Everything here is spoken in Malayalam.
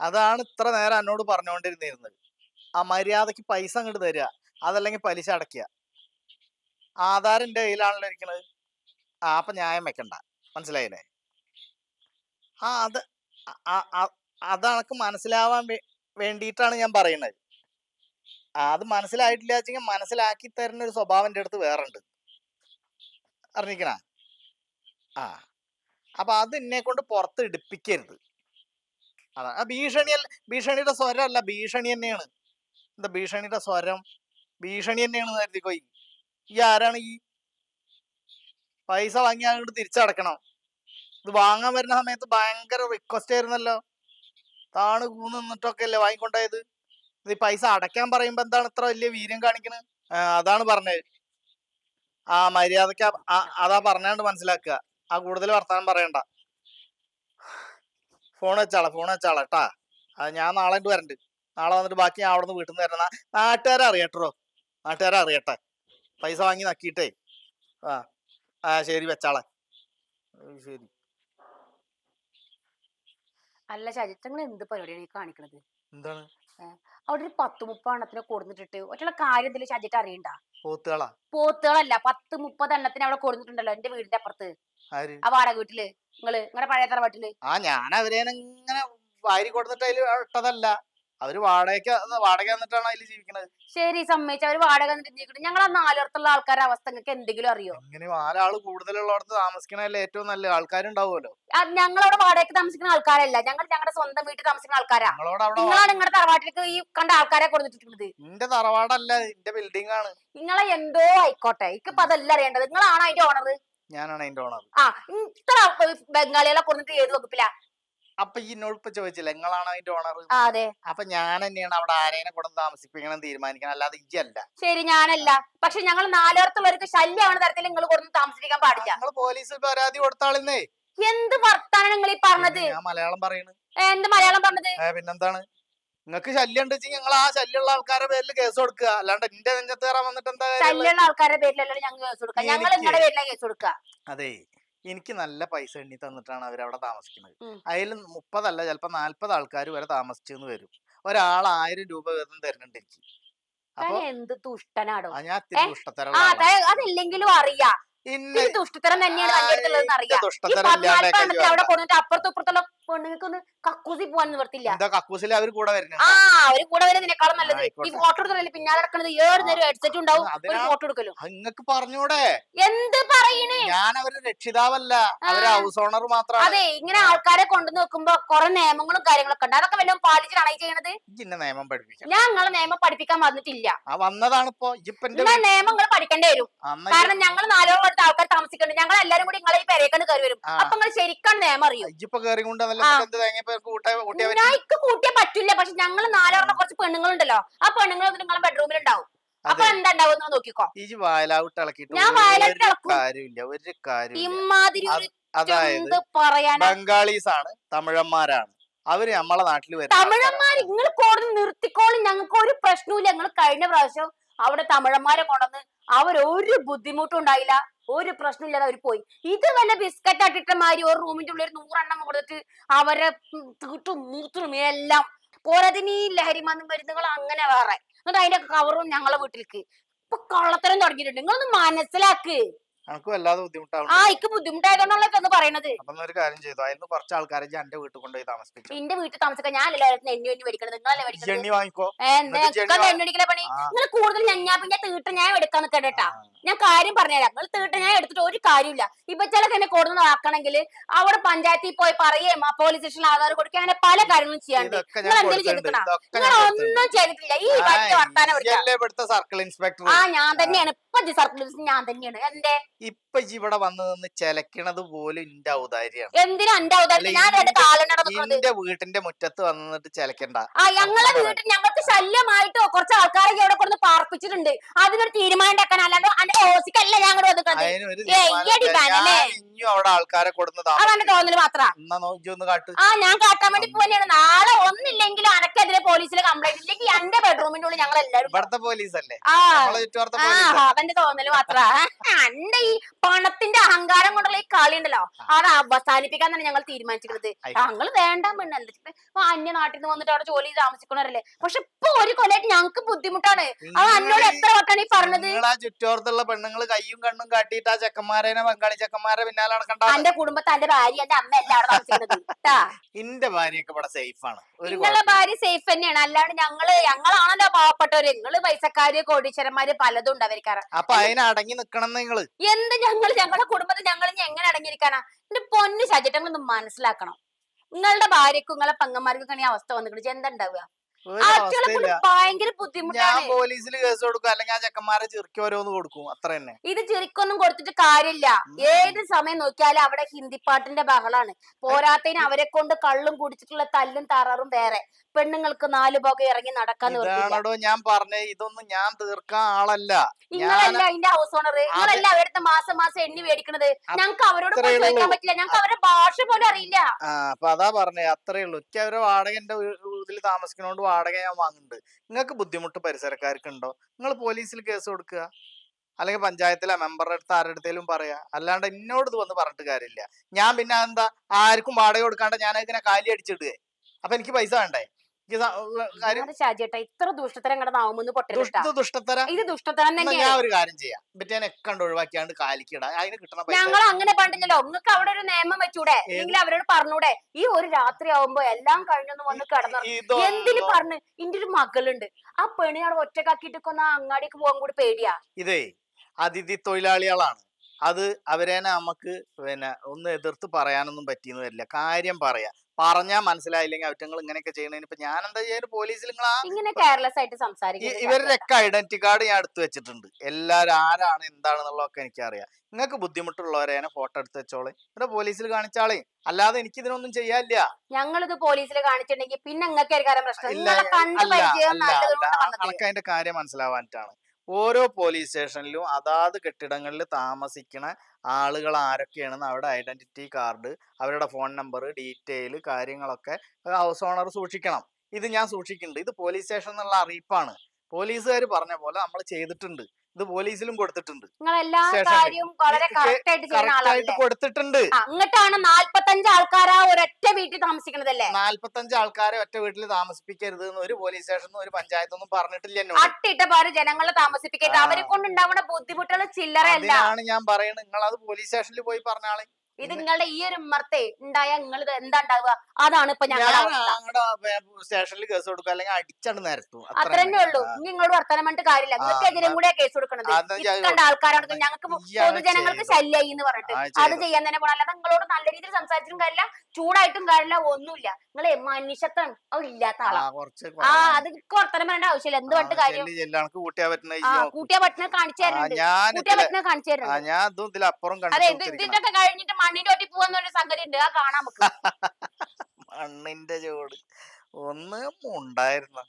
അതാണ് ഇത്ര നേരം എന്നോട് പറഞ്ഞുകൊണ്ടിരുന്നിരുന്നത് ആ മര്യാദയ്ക്ക് പൈസ അങ്ങോട്ട് തരിക അതല്ലെങ്കിൽ പലിശ അടയ്ക്കുക ആധാരം കയ്യിലാണല്ലോ ഇരിക്കുന്നത് ആ അപ്പൊ ന്യായം വെക്കണ്ട. മനസ്സിലായില്ലേ? ആ അത് അതണക്ക് മനസ്സിലാവാൻ വേണ്ടിയിട്ടാണ് ഞാൻ പറയുന്നത്. അത് മനസ്സിലായിട്ടില്ല വെച്ചെങ്കിൽ മനസ്സിലാക്കി തരുന്ന ഒരു സ്വഭാവം എന്റെ അടുത്ത് വേറെ ഉണ്ട് അറിഞ്ഞിക്കണ ആ. അപ്പൊ അത് എന്നെ കൊണ്ട് പുറത്ത് ഇടിപ്പിക്കരുത് അതാ. ഭീഷണി ഭീഷണിയുടെ സ്വരം അല്ല ഭീഷണി തന്നെയാണ്. എന്താ ഭീഷണിയുടെ സ്വരം? ഭീഷണി തന്നെയാണ് കരുതിക്കോയി ഈ? ആരാണ് ഈ? പൈസ വാങ്ങി അങ്ങോട്ട് തിരിച്ചടക്കണം ഇത് വാങ്ങാൻ വരുന്ന സമയത്ത് ഭയങ്കര റിക്വസ്റ്റ് ആയിരുന്നല്ലോ. താണ് കൂന്ന് നിന്നിട്ടൊക്കെ അല്ലേ വാങ്ങിക്കൊണ്ടായത്? ഇത് പൈസ അടയ്ക്കാൻ പറയുമ്പോ എന്താണ് ഇത്ര വലിയ വീര്യം കാണിക്കണ്? അതാണ് പറഞ്ഞത്. ആ മര്യാദയ്ക്ക് അതാ പറഞ്ഞാണ്ട് മനസ്സിലാക്കുക. ആ കൂടുതൽ വർത്താനം പറയണ്ട. ഫോൺ വെച്ചാളെ ഫോൺ വെച്ചാളെ കേട്ടാ അത് ഞാൻ നാളെ ഇങ്ങട് വരണ്ട്. നാളെ വന്നിട്ട് ബാക്കി ഞാൻ അവിടെ നിന്ന് വീട്ടിൽ നിന്ന് തരുന്ന നാട്ടുകാരെ അറിയട്ടോ നാട്ടുകാരെ അറിയട്ടെ. പൈസ വാങ്ങി നക്കിയിട്ടേ. ആ ആ ശരി വെച്ചാളെ. ശരി. അല്ല ചരിത്രങ്ങൾ എന്ത് പരിപാടിയാണ് ഈ കാണിക്കണത്? എന്താണ്? അവിടെ ഒരു പത്ത് മുപ്പത് എണ്ണത്തിനെ കൊടുത്തിട്ടിട്ട് ഒറ്റ കാര്യം എന്തെങ്കിലും ചജിട്ട് അറിയണ്ട? പോത്തുകളാ. പോത്തുകളല്ല പത്ത് മുപ്പത് എണ്ണത്തിന് അവിടെ കൊടുത്തിട്ടുണ്ടല്ലോ എന്റെ വീടിന്റെ അപ്പുറത്ത്. ആ വാടക വീട്ടിൽ. നിങ്ങൾ നിങ്ങളുടെ പഴയ തറവാട്ടിൽ ആ ഞാൻ അവരെ ഇങ്ങനെ വാരി കൊടുത്തിട്ട് അതിൽ ഇട്ടതല്ല. അവർ വാടക വാടക എന്നിട്ടാണ് അതിൽ ജീവിക്കണത്. ശരി സമ്മതിച്ച. അവർ വാടക വന്നിട്ട് ഞങ്ങൾ ആ നാലിടത്തുള്ള ആൾക്കാരുടെ അവസ്ഥ നിങ്ങൾക്ക് എന്തെങ്കിലും അറിയോ? ഇങ്ങനെ നാലാൾ കൂടുതലുള്ളടത്ത് താമസിക്കണല്ലേ ഏറ്റവും നല്ല ആൾക്കാരുണ്ടാവുമല്ലോ. ഞങ്ങളവിടെ വാടകയ്ക്ക് താമസിക്കുന്ന ആൾക്കാരല്ല. ഞങ്ങൾ ഞങ്ങളുടെ സ്വന്തം വീട്ടിൽ താമസിക്കുന്ന ആൾക്കാരാ. നിങ്ങളാണ് നിങ്ങളുടെ തറവാട്ടിലേക്ക് ഈ കണ്ട ആൾക്കാരെ കൊടുത്തിട്ടുള്ളത് എന്റെ തറവാടല്ല എന്റെ ബിൽഡിംഗ് ആണ്. നിങ്ങളെ എന്തോ ആയിക്കോട്ടെ. എനിക്കിപ്പോ അതല്ല അറിയേണ്ടത്. നിങ്ങളാണ് അതിന്റെ ഓണർ ഞാനാണ് അതിന്റെ ഓണർ ആ ഇത്ര ബംഗാളികളെ കൊണ്ടിട്ട് ഏത് വകുപ്പിലാ? അപ്പൊ ഈ എന്നോട് ചോദിച്ചില്ല നിങ്ങളാണ് അതിന്റെ ഓണർ ആ അതെ. അപ്പൊ ഞാൻ തന്നെയാണ് അവിടെ ആരേനെ കൊണ്ടു താമസിപ്പിക്കണം തീരുമാനിക്കണം അല്ലാതെ ഇജ്ജല്ല ശരി ഞാനല്ല. പക്ഷെ ഞങ്ങൾ നാലോർത്തുള്ളവർക്ക് ശല്യമാണ് തരത്തിൽ നിങ്ങൾ കൊടുത്ത് താമസിപ്പിക്കാൻ പാടില്ല. നിങ്ങൾ പോലീസിൽ പരാതി കൊടുത്താളിന്നേ. എന്ത് വർത്താനാണ് നിങ്ങൾ ഈ പറഞ്ഞത് ഞാൻ മലയാളം പറയണ്. ഏ, എന്ത് മലയാളം പറഞ്ഞത്? ഏ പിന്നെന്താണ്? നിങ്ങൾക്ക് ശല്യം ഉണ്ട് വെച്ചാൽ നിങ്ങൾ ആ ശല്യമുള്ള ആൾക്കാരുടെ പേരിൽ കേസ് കൊടുക്കുക. അല്ലാണ്ട് എന്റെ നെഞ്ചത്ത് കയറാൻ വന്നിട്ട് എന്താ കാര്യമുള്ളത്? ശല്യമുള്ള ആൾക്കാരുടെ പേരിലല്ല ഞങ്ങൾ കേസ് കൊടുക്കുക. ഞങ്ങൾ എനിക്ക് നിങ്ങളുടെ പേരിലാണ് കേസ് കൊടുക്കുക. അതെ എനിക്ക് നല്ല പൈസ എണ്ണി തന്നിട്ടാണ് അവരവിടെ താമസിക്കുന്നത്. അതിൽ മുപ്പതല്ല ചിലപ്പോ നാല്പത് ആൾക്കാർ വരെ താമസിച്ചെന്ന് വരും. ഒരാൾ ആയിരം രൂപ വീതം തരുന്നുണ്ട് എനിക്ക്. എന്ത് ദുഷ്ടനാടോ? ഞാൻ അതില്ലെങ്കിലും അറിയാം. ദുഷ്ടത്തരം തന്നെയാണ് അവിടെ കൊണ്ടിട്ട് അപ്പുറത്തും ഇപ്പുറത്തുള്ള പെണ്ണുങ്ങൾക്ക് ഒന്ന് കക്കൂസി പോകാൻ നിവർത്തില്ല. എന്താ കക്കൂസിൽ അവർ കൂടെ ആ അവർ കൂടെ വരുന്നതിനേക്കാളും നല്ലത്. ഈ ഫോട്ടോ എടുക്കണല്ലേ പിന്നാലെ നടക്കണത് ഏഴ് നേരം ഹെഡ്സെറ്റ് ഉണ്ടാവും ഒരു ഫോട്ടോ എടുക്കലോ. നിങ്ങക്ക് പറഞ്ഞൂടെ? എന്ത് പറയണേ? ഞാൻ അവർ രക്ഷിതാവല്ല അവർ. ഹൗസ് ഓണർ മാത്രമാണ് അതെ ഇങ്ങനെ ആൾക്കാരെ കൊണ്ടു നോക്കുമ്പോ കുറെ നിയമങ്ങളും കാര്യങ്ങളൊക്കെ ഉണ്ട്. അതൊക്കെ വല്ലതും പാലിച്ചിട്ടാണ് ഈ ചെയ്യണത്? ഇന്നെ നിയമം പഠിപ്പിക്കാം. ഞാൻ നിങ്ങളെ നിയമം പഠിപ്പിക്കാൻ വന്നിട്ടില്ല. വന്നതാണ് ഇപ്പൊ നിയമങ്ങൾ പഠിക്കേണ്ടി വരും. കാരണം ഞങ്ങൾ നാലോളം അടുത്ത് ആൾക്കാർ താമസിക്കുന്നുണ്ട്. ഞങ്ങൾ എല്ലാരും കൂടി നിങ്ങളെ ഈ പെരേക്കണ്ട് കയറി വരും. അപ്പൊ നിങ്ങൾ ശരിക്കും നിയമം അറിയും. ഇപ്പൊ കേറി കൊണ്ട് കൂട്ടാ കൂട്ടിയാ പറ്റില്ല. പക്ഷെ ഞങ്ങൾ നാലോളം കുറച്ച് പെണ്ണുങ്ങളുണ്ടല്ലോ. ആ പെണ്ണുങ്ങൾ നിങ്ങളെ ബെഡ്റൂമിൽ ഉണ്ടാവും അപ്പൊ എന്താ ഉണ്ടാവും നോക്കിക്കോ. ഞാൻ വായലാവിട്ട് ഇളക്കും. ഇമാതിരി അതായത് ബംഗാളീസ് ആണ് തമിഴന്മാരാണ്. അവർ നമ്മളെ നാട്ടിൽ വരും തമിഴന്മാർ നിങ്ങൾ കൂടുതൽ നിർത്തിക്കോളും. ഞങ്ങൾക്ക് ഒരു പ്രശ്നവുമില്ല. ഞങ്ങൾ കഴിഞ്ഞ പ്രാവശ്യം അവിടെ തമിഴന്മാരെ കൊണ്ടുവന്ന് അവരൊരു ബുദ്ധിമുട്ടും ഉണ്ടായില്ല ഒരു പ്രശ്നമില്ലാതെ അവർ പോയി. ഇത് വല്ല ബിസ്ക്കറ്റ് ആട്ടിട്ട മാതിരി ഒരു റൂമിന്റെ ഉള്ളിൽ ഒരു നൂറെണ്ണം കൊടുത്തിട്ട് അവരെ തീട്ടും മൂത്തും എല്ലാം. പോരാതിന് ഈ ലഹരി മരുന്നുകൾ അങ്ങനെ വേറെ. എന്നിട്ട് അതിന്റെ കവറും ഞങ്ങളെ വീട്ടിലേക്ക് ഇപ്പൊ കള്ളത്തരം തുടങ്ങിയിട്ടുണ്ട്. നിങ്ങളൊന്ന് മനസ്സിലാക്ക്. നമുക്ക് വല്ലാതെ ബുദ്ധിമുട്ടാവും ആ ഇക്ക് ബുദ്ധിമുട്ടായതുകൊണ്ടല്ലേ ഇതൊന്ന് പറയണത്. അപ്പൊ ഒരു കാര്യം ചെയ്തു. അതിന് കുറച്ച് ആൾക്കാരെ ഞാൻ എന്റെ വീട്ടിൽ കൊണ്ടുപോയി താമസിപ്പിച്ചു എന്റെ വീട്ടിൽ താമസിക്കാൻ ഞാനല്ലോ എണ്ണി എണ്ണി മേടിക്കണത്. നിങ്ങളല്ലേ മേടിക്കണത്? എണ്ണി വാങ്ങിക്കോ. എന്താ? എന്നിട്ട് ചെടി എണ്ണി അടിക്കല പണി. നിങ്ങൾ കൂടുതൽ ഞഞ്ഞാ പിന്നെ തീട്ട ഞാൻ എടുക്കാൻ നിൽക്കണ്ട കേട്ടാ ഞാൻ കാര്യം പറഞ്ഞുതരാം. നിങ്ങൾ തീട്ട ഞാൻ എടുത്തിട്ട് ഒരു കാര്യമില്ല ഇപ്പൊ ചിലക്ക് എന്നെ കൊടുന്ന് ആക്കണമെങ്കിൽ അവിടെ പഞ്ചായത്തിൽ പോയി പറയുകയും പോലീസ് സ്റ്റേഷനിൽ ആധാർ കൊടുക്കുക അങ്ങനെ പല കാര്യങ്ങളും ചെയ്യാണ്ട്. ഇതൊക്കെ നിങ്ങൾ എന്തെങ്കിലും കൊടുത്തിട്ടുണ്ട്. നിങ്ങൾ ഒന്നും ചെയ്തിട്ടില്ല. ഈ വർത്താനം സർക്കിൾ ഇൻസ്പെക്ടർ? ആ ഞാൻ തന്നെയാണ്. ഇപ്പൊ സർക്കിൾ ഞാൻ തന്നെയാണ്. എന്റെ ഇപ്പൊ ഇവിടെ വന്ന് നിന്ന് ചെലക്കണത് പോലും ഇന്റെ ഔദാര്യമാണ്. എന്തിനാ എന്റെ ഔദാര്യം? ഞാൻ ഇന്റെ വീട്ടിന്റെ മുറ്റത്ത് വന്നിട്ട് ചെലക്കണ്ട. ആ ഞങ്ങളെ വീട്ടിൽ ഞങ്ങൾക്ക് ശല്യമായിട്ടോ കുറച്ച് ആൾക്കാരെ ഇവിടെ കൊണ്ട് പാർപ്പിച്ചിട്ടുണ്ട്. അതിനൊരു തീരുമാനം ഉണ്ടാക്കാൻ അല്ലാണ്ട് അതിന്റെ ഓസിക്കല്ല ഞാൻ കൂടെ അവിടെ ആൾക്കാരെ തോന്നൽ മാത്രം? ആ ഞാൻ കാട്ടാൻ വേണ്ടി പോലെയാണ് നാളെ ഒന്നില്ലെങ്കിലും അനക്കെതിരെ പോലീസിലെ കംപ്ലൈന്റ് ഇല്ലെങ്കിൽ എന്റെ ബെഡ്റൂമിന്റെ ഉള്ളിൽ ഞങ്ങൾ എല്ലാവരും ഇവിടത്തെ പോലീസ് അല്ലേ ആ നമ്മളെ ചുറ്റുപാടത്തെ പോലീസ്. അവന്റെ തോന്നൽ മാത്ര. എന്റെ ഈ പണത്തിന്റെ അഹങ്കാരം കൊണ്ടുള്ള ഈ കളി ഉണ്ടല്ലോ. അത് അവസാനിപ്പിക്കാൻ തന്നെ ഞങ്ങൾ തീരുമാനിച്ചിരുന്നത് ഞങ്ങൾ വേണ്ട പെണ്ണ്. എന്താ വെച്ചിട്ട് ഇപ്പൊ അന്യ നാട്ടിൽ നിന്ന് വന്നിട്ട് അവിടെ ജോലി താമസിക്കണവരല്ലേ പക്ഷെ ഇപ്പൊ ഒരു കൊല്ലായിട്ട് ഞങ്ങൾക്ക് ബുദ്ധിമുട്ടാണ്. അത് അന്നോട് എത്ര വട്ടാണ് ഈ പറഞ്ഞത്? ചുറ്റോർത്തുള്ള പെണ്ണുങ്ങൾ കയ്യും കണ്ണും കാട്ടിയിട്ട് ആ ചെക്കന്മാരെ ബംഗാളി ചെക്കന്മാരെ പിന്നാലെ നടക്കണ്ട എന്റെ കുടുംബത്തെ എന്റെ ഭാര്യ എന്റെ അമ്മ എല്ലാം അവിടെ താമസിക്കുന്നത്. ഇന്റെ ഭാര്യയൊക്കെ ഇവിടെ സേഫ് ആണ്. നിങ്ങളെ ഭാര്യ സേഫ് തന്നെയാണ്. അല്ലാണ്ട് ഞങ്ങൾ ഞങ്ങളാണല്ലോ പാവപ്പെട്ടവര്. നിങ്ങൾ പൈസക്കാര് കോടീശ്വരന്മാര് പലതും ഉണ്ട് അവർക്കാറ് അപ്പൊ അതിനടങ്ങി നിക്കണം നിങ്ങൾ. എന്ത് ഞങ്ങൾ ഞങ്ങളുടെ കുടുംബത്തിൽ ഞങ്ങൾ ഇനി എങ്ങനെ അടങ്ങിയിരിക്കാനാ? എന്റെ പൊന്ന് ശജിട്ടങ്ങളൊന്ന് മനസ്സിലാക്കണം. നിങ്ങളുടെ ഭാര്യക്കും നിങ്ങളെ പെങ്ങന്മാർക്കൊക്കെ ഈ അവസ്ഥ വന്നിട്ട് എന്താ ഉണ്ടാവുക ഭയങ്കര ഞാൻ ബുദ്ധിമുട്ടാണ് പോലീസിൽ കേസ് കൊടുക്കും. അല്ലെങ്കിൽ ആ ചെക്കന്മാരെ ചെറുക്കി ഓരോന്ന് കൊടുക്കും. അത്ര തന്നെ. ഇത് ചെറുക്കൊന്നും കൊടുത്തിട്ട് കാര്യമില്ല. ഏത് സമയം നോക്കിയാലും അവിടെ ഹിന്ദി പാട്ടിന്റെ ബഹളാണ്. പോരാത്തതിന് അവരെ കൊണ്ട് കള്ളും കുടിച്ചിട്ടുള്ള തല്ലും തററും വേറെ. പെണ്ണുങ്ങൾക്ക് നാല് പോകെ ഇറങ്ങി നടക്കാൻ നിവർത്തില്ല ഇതാണോ ഞാൻ പറഞ്ഞേ. ഇതൊന്നും ഞാൻ തീർക്കാൻ ആളല്ല. നിങ്ങളല്ല അതിന്റെ ഹൗസ് ഓണർ നിങ്ങളല്ല അവരുടെ മാസം മാസം എണ്ണി മേടിക്കണത്. ഞങ്ങൾക്ക് അവരോട് പോയി അത്രയേ ചോദിക്കാൻ ഉള്ളൂ. പറ്റില്ല. ഞങ്ങൾക്ക് അവരുടെ ഭാഷ പോലും അറിയില്ല. ആ അപ്പൊ അതാ പറഞ്ഞേ. അത്രേ ഉള്ളൂ. എനിക്ക് അവരെ വാടക എന്റെ വീട്ടിൽ താമസിക്കുന്നോണ്ട് വാടക ഞാൻ വാങ്ങുന്നുണ്ട്. നിങ്ങൾക്ക് ബുദ്ധിമുട്ട് പരിസരക്കാർക്ക് ഉണ്ടോ നിങ്ങൾ പോലീസിൽ കേസ് കൊടുക്കുക അല്ലെങ്കിൽ പഞ്ചായത്തിലെ? മെമ്പറുടെ അടുത്ത് ആരുടെ അടുത്തേലും പറയാ? അല്ലാണ്ട് എന്നോട് ഇത് വന്ന് പറഞ്ഞിട്ട് കാര്യമില്ല. ഞാൻ പിന്നെ എന്താ ആർക്കും വാടക കൊടുക്കാണ്ട് ഞാൻ ഇങ്ങനെ കാലി അടിച്ചിടുകയെ അപ്പൊ എനിക്ക് പൈസ വേണ്ടേ? ഷാജിയേട്ടാ ഇത്ര ദുഷ്ടത്തരം ദുഷ്ടത്തര? ഇത് ദുഷ്ടത്തരം ഞാൻ ഒരു കാര്യം ചെയ്യാം. എന്നിട്ട് ഞാൻ ഒക്കെ കണ്ട് ഒഴിവാക്കിയാണ്ട് കാലിക്കിടാം. അതിന് കിട്ടണ പൈസ ഞങ്ങൾ അങ്ങനെ പണ്ടില്ലല്ലോ. നിങ്ങൾക്ക് അവിടെ ഒരു നിയമം വെച്ചൂടെ? നിങ്ങൾ അവരോട് പറഞ്ഞൂടെ? ഈ ഒരു രാത്രി ആവുമ്പോ എല്ലാം കഴിഞ്ഞൊന്ന് വന്ന് കിടന്നു എന്തിനു പറഞ്ഞു? ഇന്റെ ഒരു മകളുണ്ട്. ആ പെണിയാളെ ഒറ്റക്കാക്കിയിട്ട് കൊന്ന അങ്ങാടിക്ക് പോകാൻ കൂടി പേടിയാ. ഇതേ അതിഥി തൊഴിലാളികളാണ്. അത് അവരെ നമുക്ക് പിന്നെ ഒന്ന് എതിർത്ത് പറയാനൊന്നും പറ്റിയെന്ന് വരില്ല. കാര്യം പറയാ. പറഞ്ഞാൽ മനസ്സിലായില്ലെങ്കിൽ അവറ്റങ്ങൾ ഇങ്ങനെയൊക്കെ ചെയ്യണതിന് ഇപ്പൊ ഞാൻ എന്താ ചെയ്യാൻ പോലീസിൽ നിങ്ങൾ ഒക്കെ ഇങ്ങനെ കെയർലെസ് ആയിട്ട് ഇവരുടെയൊക്കെ ഐഡന്റിറ്റി കാർഡ് ഞാൻ എടുത്തു വെച്ചിട്ടുണ്ട്. എല്ലാരും ആരാണ് എന്താണെന്നുള്ളതൊക്കെ എനിക്കറിയാം. നിങ്ങൾക്ക് ബുദ്ധിമുട്ടുള്ളവരെ ഫോട്ടോ എടുത്ത് വെച്ചോളെ. ഇവിടെ പോലീസിൽ കാണിച്ചാളേ. അല്ലാതെ എനിക്ക് ഇതിനൊന്നും ചെയ്യാനില്ല. ഞങ്ങളിത് പോലീസിൽ കാണിച്ചിട്ടുണ്ടെങ്കിൽ പിന്നെ നിങ്ങൾക്ക് അതിന്റെ കാര്യം മനസ്സിലാവാനിട്ടാണ് ഓരോ പോലീസ് സ്റ്റേഷനിലും അതാത് കെട്ടിടങ്ങളിൽ താമസിക്കുന്ന ആളുകൾ ആരൊക്കെയാണെന്ന് അവരുടെ ഐഡന്റിറ്റി കാർഡ് അവരുടെ ഫോൺ നമ്പർ ഡീറ്റെയിൽ കാര്യങ്ങളൊക്കെ ഹൗസ് ഓണർ സൂക്ഷിക്കണം. ഇത് ഞാൻ സൂക്ഷിക്കുന്നുണ്ട്. ഇത് പോലീസ് സ്റ്റേഷൻ എന്നുള്ള അറിയിപ്പാണ് പോലീസുകാർ പറഞ്ഞ പോലെ നമ്മൾ ചെയ്തിട്ടുണ്ട്. ഇത് പോലീസിലും കൊടുത്തിട്ടുണ്ട്. നിങ്ങൾ എല്ലാ കാര്യവും വളരെ കറക്റ്റ് ആയിട്ട് ചെയ്യുന്ന കൊടുത്തിട്ടുണ്ട്. അങ്ങോട്ടാണ് നാല്പത്തഞ്ച് ആൾക്കാരാ ഒരൊറ്റ വീട്ടിൽ താമസിക്കണതല്ലേ? നാല്പത്തഞ്ച് ആൾക്കാരെ ഒറ്റ വീട്ടിൽ താമസിപ്പിക്കരുത് എന്ന് ഒരു പോലീസ് സ്റ്റേഷൻ ഒരു പഞ്ചായത്തൊന്നും പറഞ്ഞിട്ടില്ല അട്ടിട്ട പാര് ജനങ്ങളെ താമസിപ്പിക്കരുത്. അവരെ കൊണ്ടുണ്ടാവുന്ന ബുദ്ധിമുട്ടുകൾ ചില്ലറയല്ല. അല്ല ഞാൻ പറയുന്നത് നിങ്ങൾ അത് പോലീസ് സ്റ്റേഷനിൽ പോയി പറഞ്ഞാളെ ഇത് നിങ്ങളുടെ ഈ ഒരു മർത്തെ ഉണ്ടായ നിങ്ങൾ എന്താ ഉണ്ടാവുക? അതാണ് ഇപ്പൊ ഞങ്ങൾ ഞങ്ങളുടെ സ്റ്റേഷനിൽ കേസ് കൊടുക്കുക അല്ലെങ്കിൽ അടിച്ചാണ് നേരത്തു. അത്ര തന്നെ ഉള്ളൂ. നിങ്ങളോട് വർത്തമാനം പറഞ്ഞിട്ട് കാര്യമില്ല. നിങ്ങൾക്ക് എതിരെ കൂടെ കേസ് കൊടുക്കണത്. കണ്ട ആൾക്കാരോട് ഞങ്ങൾക്ക് പൊതുജനങ്ങൾക്ക്. ശല്യായി എന്ന് പറഞ്ഞിട്ട്. അത് ചെയ്യാൻ തന്നെ പോണല്ല അല്ലാതെ നിങ്ങളോട് നല്ല രീതിയിൽ സംസാരിച്ചിട്ടും കാര്യമില്ല. ചൂടായിട്ടും കാര്യമില്ല. ഒന്നുമില്ല. നിങ്ങൾ മനുഷ്യത്വം ഇല്ലാത്ത ആളാ. ആ അത് വർത്തമാനം പറയേണ്ട ആവശ്യമില്ല. എന്ത് പറഞ്ഞിട്ട് കാര്യം? കൂട്ടിയാ പറ്റുന്ന കാണിച്ചു തരുന്നുണ്ട്. കൂട്ടിയ ഇതിലെ- കാണിച്ചു തരുന്നുണ്ട്. ഇതും അതെ ഇതിന്റെ ഒക്കെ കഴിഞ്ഞിട്ട് മണ്ണിന്റെ ഒട്ടി പോവാന്നൊരു സംഗതി ഉണ്ട്. ആ കാണാൻ നമുക്ക്. മണ്ണിന്റെ ചോട് ഒന്ന് ഉണ്ടായിരുന്നു